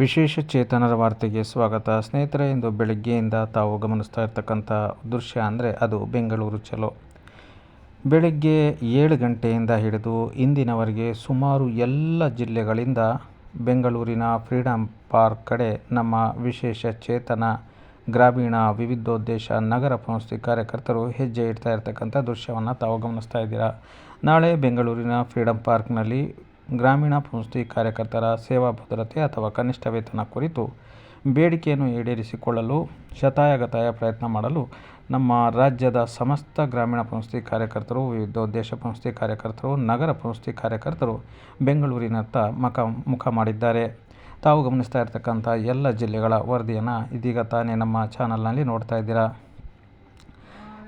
ವಿಶೇಷ ಚೇತನರ ವಾರ್ತೆಗೆ ಸ್ವಾಗತ. ಸ್ನೇಹಿತರೆ, ಇಂದು ಬೆಳಗ್ಗೆಯಿಂದ ತಾವು ಗಮನಿಸ್ತಾ ಇರ್ತಕ್ಕಂಥ ದೃಶ್ಯ ಅಂದರೆ ಅದು ಬೆಂಗಳೂರು ಚಲೋ. ಬೆಳಗ್ಗೆ ಏಳು ಗಂಟೆಯಿಂದ ಹಿಡಿದು ಇಂದಿನವರೆಗೆ ಸುಮಾರು ಎಲ್ಲ ಜಿಲ್ಲೆಗಳಿಂದ ಬೆಂಗಳೂರಿನ ಫ್ರೀಡಂ ಪಾರ್ಕ್ ಕಡೆ ನಮ್ಮ ವಿಶೇಷ ಚೇತನ ಗ್ರಾಮೀಣ ವಿವಿಧೋದ್ದೇಶ ನಗರ ಸಂಸ್ಥೆ ಕಾರ್ಯಕರ್ತರು ಹೆಜ್ಜೆ ಇಡ್ತಾ ಇರ್ತಕ್ಕಂಥ ದೃಶ್ಯವನ್ನು ತಾವು ಗಮನಿಸ್ತಾ ಇದ್ದೀರಾ. ನಾಳೆ ಬೆಂಗಳೂರಿನ ಫ್ರೀಡಂ ಪಾರ್ಕ್ನಲ್ಲಿ ಗ್ರಾಮೀಣ ಪುಷ್ಟಿ ಕಾರ್ಯಕರ್ತರ ಸೇವಾ ಭದ್ರತೆ ಅಥವಾ ಕನಿಷ್ಠ ವೇತನ ಕುರಿತು ಬೇಡಿಕೆಯನ್ನು ಈಡೇರಿಸಿಕೊಳ್ಳಲು ಶತಾಯಗತಾಯ ಪ್ರಯತ್ನ ಮಾಡಲು ನಮ್ಮ ರಾಜ್ಯದ ಸಮಸ್ತ ಗ್ರಾಮೀಣ ಪುಷ್ಟಿ ಕಾರ್ಯಕರ್ತರು, ವಿವಿಧ ದೇಶ ಪುಷ್ಟಿ ಕಾರ್ಯಕರ್ತರು, ನಗರ ಪುಷ್ಟಿ ಕಾರ್ಯಕರ್ತರು ಬೆಂಗಳೂರಿನತ್ತ ಮುಖ ಮುಖ ಮಾಡಿದ್ದಾರೆ. ತಾವು ಗಮನಿಸ್ತಾ ಇರತಕ್ಕಂಥ ಎಲ್ಲ ಜಿಲ್ಲೆಗಳ ವರದಿಯನ್ನು ಇದೀಗ ತಾನೇ ನಮ್ಮ ಚಾನಲ್ನಲ್ಲಿ ನೋಡ್ತಾ ಇದ್ದೀರಾ.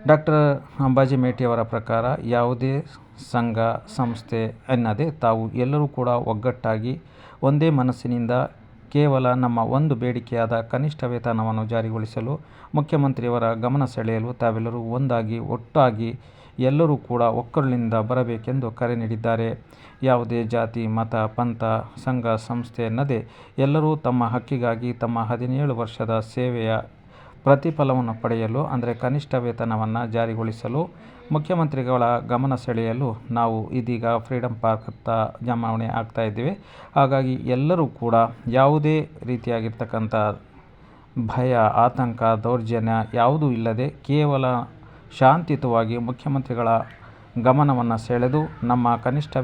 ಡಾಕ್ಟರ್ ಅಂಬಾಜಿ ಮೇಟಿಯವರ ಪ್ರಕಾರ ಯಾವುದೇ ಸಂಘ, ಸಂಸ್ಥೆ ಎನ್ನದೆ ತಾವು ಎಲ್ಲರೂ ಕೂಡ ಒಗ್ಗಟ್ಟಾಗಿ ಒಂದೇ ಮನಸ್ಸಿನಿಂದ ಕೇವಲ ನಮ್ಮ ಒಂದು ಬೇಡಿಕೆಯಾದ ಕನಿಷ್ಠ ವೇತನವನ್ನು ಜಾರಿಗೊಳಿಸಲು ಮುಖ್ಯಮಂತ್ರಿಯವರ ಗಮನ ಸೆಳೆಯಲು ತಾವೆಲ್ಲರೂ ಒಂದಾಗಿ, ಒಟ್ಟಾಗಿ ಎಲ್ಲರೂ ಕೂಡ ಒಕ್ಕಲಿನಿಂದ ಬರಬೇಕೆಂದು ಕರೆ ನೀಡಿದ್ದಾರೆ. ಯಾವುದೇ ಜಾತಿ, ಮತ, ಪಂಥ, ಸಂಘ, ಸಂಸ್ಥೆ ಎನ್ನದೇ ಎಲ್ಲರೂ ತಮ್ಮ ಹಕ್ಕಿಗಾಗಿ ತಮ್ಮ ಹದಿನೇಳು ವರ್ಷದ ಸೇವೆಯ ಪ್ರತಿಫಲವನ್ನು ಪಡೆಯಲು, ಅಂದರೆ ಕನಿಷ್ಠ ವೇತನವನ್ನು ಜಾರಿಗೊಳಿಸಲು ಮುಖ್ಯಮಂತ್ರಿಗಳ ಗಮನ ಸೆಳೆಯಲು ನಾವು ಇದೀಗ ಫ್ರೀಡಂ ಪಾರ್ಕತ್ತ ಜಮಾವಣೆ ಆಗ್ತಾ ಇದ್ದೀವಿ. ಹಾಗಾಗಿ ಎಲ್ಲರೂ ಕೂಡ ಯಾವುದೇ ರೀತಿಯಾಗಿರ್ತಕ್ಕಂಥ ಭಯ, ಆತಂಕ, ದೌರ್ಜನ್ಯ ಯಾವುದೂ ಇಲ್ಲದೆ ಕೇವಲ ಶಾಂತಿಯುತವಾಗಿ ಮುಖ್ಯಮಂತ್ರಿಗಳ ಗಮನವನ್ನು ಸೆಳೆದು ನಮ್ಮ ಕನಿಷ್ಠ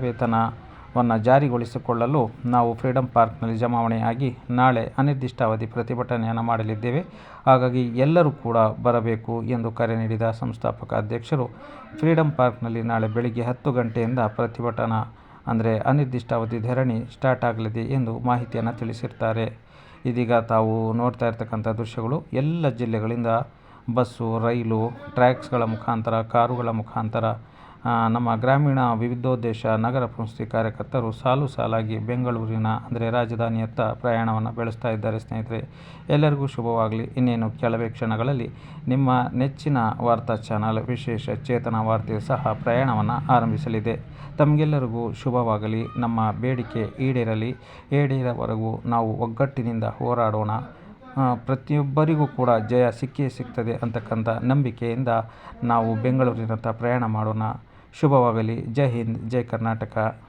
ವೇತನವನ್ನು ಜಾರಿಗೊಳಿಸಿಕೊಳ್ಳಲು ನಾವು ಫ್ರೀಡಂ ಪಾರ್ಕ್ನಲ್ಲಿ ಜಮಾವಣೆಯಾಗಿ ನಾಳೆ ಅನಿರ್ದಿಷ್ಟಾವಧಿ ಪ್ರತಿಭಟನೆಯನ್ನು ಮಾಡಲಿದ್ದೇವೆ. ಹಾಗಾಗಿ ಎಲ್ಲರೂ ಕೂಡ ಬರಬೇಕು ಎಂದು ಕರೆ ನೀಡಿದ ಸಂಸ್ಥಾಪಕ ಅಧ್ಯಕ್ಷರು, ಫ್ರೀಡಂ ಪಾರ್ಕ್ನಲ್ಲಿ ನಾಳೆ ಬೆಳಗ್ಗೆ ಹತ್ತು ಗಂಟೆಯಿಂದ ಪ್ರತಿಭಟನಾ, ಅಂದರೆ ಅನಿರ್ದಿಷ್ಟಾವಧಿ ಧರಣಿ ಸ್ಟಾರ್ಟ್ ಆಗಲಿದೆ ಎಂದು ಮಾಹಿತಿಯನ್ನು ತಿಳಿಸಿರ್ತಾರೆ. ಇದೀಗ ತಾವು ನೋಡ್ತಾ ಇರ್ತಕ್ಕಂಥ ದೃಶ್ಯಗಳು ಎಲ್ಲ ಜಿಲ್ಲೆಗಳಿಂದ ಬಸ್ಸು, ರೈಲು, ಟ್ರ್ಯಾಕ್ಸ್ಗಳ ಮುಖಾಂತರ, ಕಾರುಗಳ ಮುಖಾಂತರ ನಮ್ಮ ಗ್ರಾಮೀಣ ವಿವಿಧೋದ್ದೇಶ ನಗರ ಸಂಸ್ಥೆ ಕಾರ್ಯಕರ್ತರು ಸಾಲು ಸಾಲಾಗಿ ಬೆಂಗಳೂರಿನ, ಅಂದರೆ ರಾಜಧಾನಿಯತ್ತ ಪ್ರಯಾಣವನ್ನು ಬೆಳೆಸ್ತಾ ಇದ್ದಾರೆ ಸ್ನೇಹಿತರೆ. ಎಲ್ಲರಿಗೂ ಶುಭವಾಗಲಿ. ಇನ್ನೇನು ಕೆಲವೇ ಕ್ಷಣಗಳಲ್ಲಿ ನಿಮ್ಮ ನೆಚ್ಚಿನ ವಾರ್ತಾ ಚಾನಲ್, ವಿಶೇಷ ಚೇತನ ವಾರ್ತೆ ಸಹ ಪ್ರಯಾಣವನ್ನು ಆರಂಭಿಸಲಿದೆ. ತಮಗೆಲ್ಲರಿಗೂ ಶುಭವಾಗಲಿ. ನಮ್ಮ ಬೇಡಿಕೆ ಈಡೇರಲಿ. ಈಡೇರವರೆಗೂ ನಾವು ಒಗ್ಗಟ್ಟಿನಿಂದ ಹೋರಾಡೋಣ. ಪ್ರತಿಯೊಬ್ಬರಿಗೂ ಕೂಡ ಜಯ ಸಿಕ್ಕೇ ಸಿಗ್ತದೆ ಅಂತಕ್ಕಂಥ ನಂಬಿಕೆಯಿಂದ ನಾವು ಬೆಂಗಳೂರಿನತ್ತ ಪ್ರಯಾಣ ಮಾಡೋಣ. ಶುಭವಾಗಲಿ. ಜೈ ಹಿಂದ್ ಜೈ ಕರ್ನಾಟಕ.